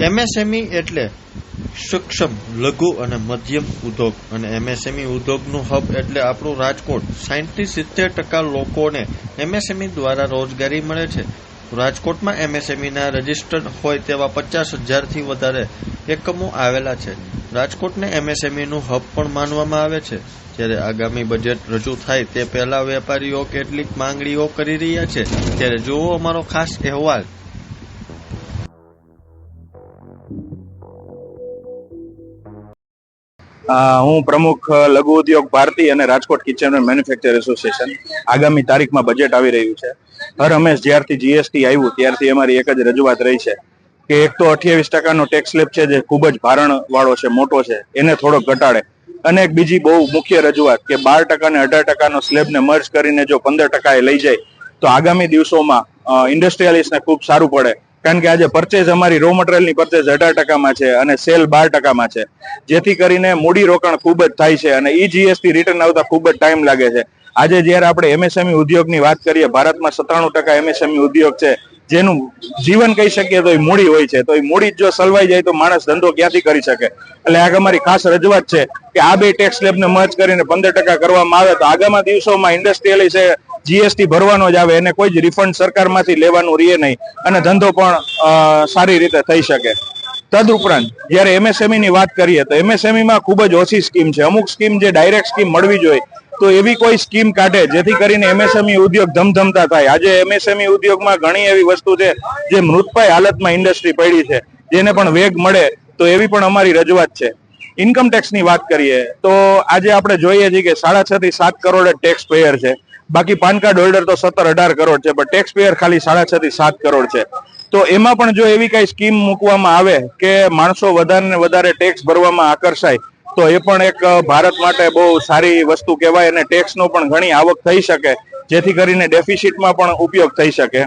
MSME એટલે સક્ષમ, લઘુ અને મધ્યમ ઉદ્યોગ. અને એમએસએમઈ ઉદ્યોગનું હબ એટલે આપણું રાજકોટ. સાઠથી સિત્તેર ટકા લોકોને એમએસએમઈ દ્વારા રોજગારી મળે છે. રાજકોટમાં એમએસએમઈના રજિસ્ટર્ડ હોય તેવા પચાસ હજારથી વધારે એકમો આવેલા છે. રાજકોટને એમએસએમઈનું હબ પણ માનવામાં આવે છે. જ્યારે આગામી બજેટ રજૂ થાય તે પહેલા વેપારીઓ કેટલીક માંગણીઓ કરી રહ્યા છે. ત્યારે જુઓ અમારો ખાસ અહેવાલ. હું પ્રમુખ લઘુ ઉદ્યોગ ભારતી અને Rajkot kitchen and manufacture association આગામી તારીખમાં બજેટ આવી રહ્યું છે. હર હંમેશ જ્યારથી જીએસટી આવ્યું, ત્યારથી અમારી એક જ રજૂઆત રહી છે કે એક તો અઠ્યાવીસ ટકાનો ટેક્સ સ્લેબ છે જે ખૂબ જ ભારણ વાળો છે, મોટો છે, એને થોડોક ઘટાડે. અને એક બીજી બહુ મુખ્ય રજૂઆત કે બાર ટકા અને અઢાર ટકાનો સ્લેબને મર્જ કરીને જો પંદર ટકાએ લઈ જાય, તો આગામી દિવસોમાં ઇન્ડસ્ટ્રીયલિસ્ટને ખૂબ સારું પડે. કારણ કે આજે પરચેઝ અમારી રો મટીરિયલની પરચેઝ અઢાર ટકામાં છે અને સેલ બાર ટકામાં છે. જેથી કરીને મૂડી રોકાણ ખૂબ જ થાય છે અને ઈ જીએસટી રિટર્ન આવતા ખૂબ જ ટાઈમ લાગે છે. આજે જ્યારે આપણે એમએસએમઈ ઉદ્યોગની વાત કરીએ, ભારતમાં સત્તાણું ટકા એમએસએમઈ ઉદ્યોગ છે, જેનું જીવન કહી શકીએ તો એ મૂડી હોય છે. તો એ મૂડી જ સલવાઈ જાય તો માણસ ધંધો ક્યાંથી કરી શકે? એટલે આ અમારી ખાસ રજૂઆત છે કે આ બે ટેક્સ સ્લેબને મર્જ કરીને પંદર ટકા કરવામાં આવે તો આગામી દિવસોમાં ઇન્ડસ્ટ્રીયલી છે જીએસટી ભરવાનો જ આવે, એને કોઈ જ રિફંડ સરકારમાંથી લેવાનું રહે નહીં અને ધંધો પણ સારી રીતે થઈ શકે. તદુપરાંત, જ્યારે એમએસએમઈની વાત કરીએ તો એમએસએમઈમાં ખૂબ જ ઓછી સ્કીમ છે. અમુક સ્કીમ જે ડાયરેક્ટ સ્કીમ મળવી જોઈએ, તો એવી કોઈ સ્કીમ કાઢે જેથી કરીને એમએસએમઈ ઉદ્યોગ ધમધમતા થાય. આજે એમએસએમઈ ઉદ્યોગમાં ઘણી એવી વસ્તુ છે જે મૃતપાય હાલતમાં ઇન્ડસ્ટ્રી પડી છે, જેને પણ વેગ મળે તો એવી પણ અમારી રજૂઆત છે. ઇન્કમ ટેક્સની વાત કરીએ તો આજે આપણે જોઈએ છીએ કે સાડા છ થી સાત કરોડ ટેક્સ પેયર છે. બાકી પાન કાર્ડ હોલ્ડર તો સત્તર અઢાર કરોડ છે, પણ ટેક્સ પેયર ખાલી સાડા છ થી સાત કરોડ છે. તો એમાં પણ જો એવી કઈ સ્કીમ મૂકવામાં આવે કે માણસો વધારે ને વધારે ટેક્સ ભરવામાં આકર્ષાય, તો એ પણ એક ભારત માટે બહુ સારી વસ્તુ કહેવાય અને ટેક્સનો પણ ઘણી આવક થઈ શકે, જેથી કરીને ડેફિસિટમાં પણ ઉપયોગ થઈ શકે.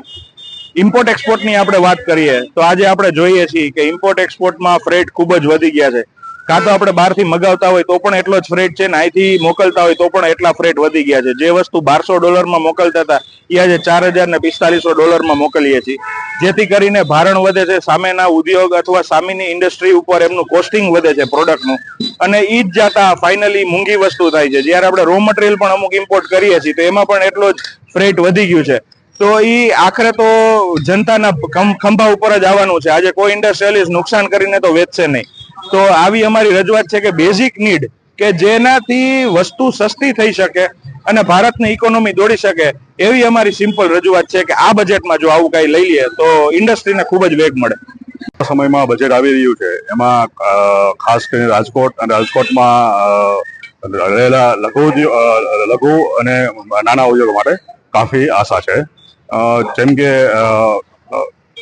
ઇમ્પોર્ટ એક્સપોર્ટની આપણે વાત કરીએ, તો આજે આપણે જોઈએ છીએ કે ઇમ્પોર્ટ એક્સપોર્ટમાં ફ્રેટ ખૂબ જ વધી ગયા છે. કાં તો આપણે બહારથી મગાવતા હોય તો પણ એટલો જ ફ્રેટ છે ને અહીંથી મોકલતા હોય તો પણ એટલા ફ્રેટ વધી ગયા છે. જે વસ્તુ બારસો ડોલરમાં મોકલતા હતા એ આજે ચાર હજાર ને પિસ્તાલીસો ડોલરમાં મોકલીએ છીએ. જેથી કરીને ભારણ વધે છે, સામેના ઉદ્યોગ અથવા સામેની ઇન્ડસ્ટ્રી ઉપર એમનું કોસ્ટિંગ વધે છે પ્રોડક્ટનું અને એ જ જાતા ફાઇનલી મૂંઘી વસ્તુ થાય છે. જ્યારે આપણે રો મટીરિયલ પણ અમુક ઇમ્પોર્ટ કરીએ છીએ, તો એમાં પણ એટલો જ ફ્રેટ વધી ગયું છે. તો એ આખરે તો જનતાના ખંભા ઉપર જ આવવાનું છે. આજે કોઈ ઇન્ડસ્ટ્રીયલિસ્ટ નુકસાન કરીને તો વેચશે નહીં. તો આવી અમારી રજૂઆત છે કે બેઝિક નીડ કે જેનાથી વસ્તુ સસ્તી થઈ શકે અને ભારતની ઇકોનોમી દોડી શકે, એવી અમારી સિમ્પલ રજૂઆત છે કે આ બજેટમાં જો આવું કઈ લઈ લઈએ, તો ઇન્ડસ્ટ્રીને ખૂબ જ વેગ મળે. સમયમાં બજેટ આવી રહ્યું છે. એમાં ખાસ કરીને રાજકોટ અને રાજકોટમાં રહેલા લઘુ લઘુ અને નાના ઉદ્યોગો માટે કાફી આશા છે. જેમ કે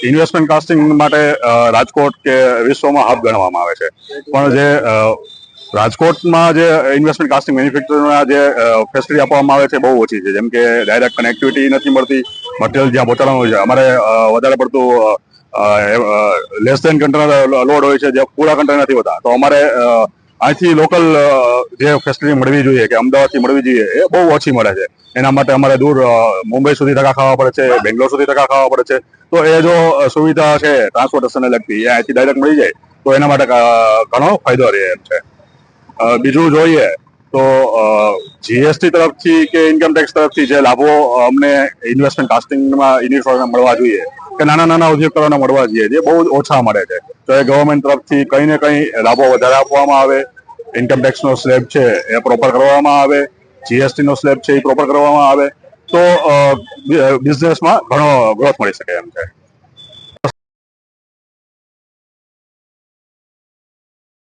ઇન્વેસ્ટમેન્ટ કાસ્ટિંગ માટે રાજકોટ કે વિશ્વમાં હબ ગણવામાં આવે છે. પણ જે રાજકોટમાં જે ઇન્વેસ્ટમેન્ટ કાસ્ટિંગ મેન્યુફેક્ચરના જે ફેસિલિટી આપવામાં આવે છે બહુ ઓછી છે. જેમ કે ડાયરેક્ટ કનેક્ટિવિટી નથી મળતી મટીરિયલ જ્યાં પહોંચાડવાનું હોય છે. અમારે વધારે પડતું લેસ દેન કન્ટેનર લોડ હોય છે, જે પૂરા કન્ટેનર નથી હોતા. તો અમારે અહીંથી લોકલ જે ફેસિલિટી મળવી જોઈએ કે અમદાવાદથી મળવી જોઈએ એ બહુ ઓછી મળે છે. એના માટે અમારે દૂર મુંબઈ સુધી ટકા ખાવા પડે છે બેંગ્લોર સુધી ટકા ખાવા પડે છે. તો એ જો સુવિધા છે ટ્રાન્સપોર્ટેશનને લગતી એ અહીંથી ડાયરેક્ટ મળી જાય તો એના માટે ઘણો ફાયદો રહે એમ છે. બીજું જોઈએ તો જીએસટી તરફથી કે ઇન્કમ ટેક્સ તરફથી જે લાભો અમને ઇન્વેસ્ટમેન્ટ કાસ્ટિંગમાં યુનિટોને મળવા જોઈએ કે નાના નાના ઉદ્યોગકારોને મળવા જઈએ, જે બહુ ઓછા મળે છે. તો એ ગવર્મેન્ટ તરફથી કંઈ ને કંઈ લાભો વધારે આપવામાં આવે ઇન્કમટેક્સનો સ્લેબ છે એ પ્રોપર કરવામાં આવે જીએસટી નો સ્લેબ છે એ પ્રોપર કરવામાં આવે. તો બિઝનેસમાં ઘણો ગ્રોથ મળી શકે એમ છે.